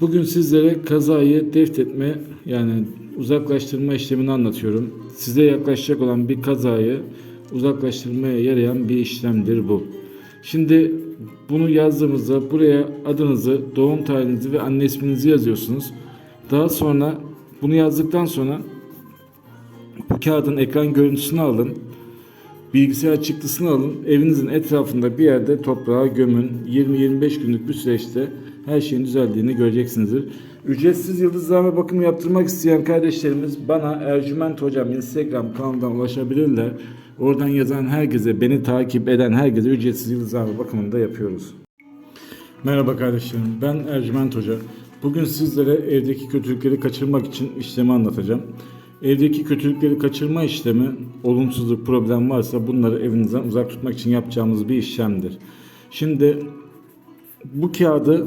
Bugün sizlere kazayı deftetme yani uzaklaştırma işlemini anlatıyorum. Size yaklaşacak olan bir kazayı uzaklaştırmaya yarayan bir işlemdir bu. Şimdi bunu yazdığımızda buraya adınızı, doğum tarihinizi ve anne isminizi yazıyorsunuz. Daha sonra bunu yazdıktan sonra bu kağıdın ekran görüntüsünü alın. Bilgisayar çıktısını alın. Evinizin etrafında bir yerde toprağa gömün. 20-25 günlük bir süreçte her şeyin düzeldiğini göreceksinizdir. Ücretsiz yıldızlama bakımı yaptırmak isteyen kardeşlerimiz bana Ercüment Hocam Instagram kanalından ulaşabilirler. Oradan yazan herkese, beni takip eden herkese ücretsiz yıldızlama bakımını da yapıyoruz. Merhaba kardeşlerim, ben Ercüment Hoca. Bugün sizlere evdeki kötülükleri kaçırmak için işlemi anlatacağım. Evdeki kötülükleri kaçırma işlemi, olumsuzluk, problem varsa bunları evinizden uzak tutmak için yapacağımız bir işlemdir. Şimdi bu kağıdı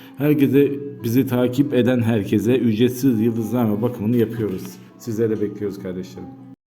Herkese bizi takip eden herkese ücretsiz yıldızlame bakımını yapıyoruz. Sizleri bekliyoruz kardeşlerim.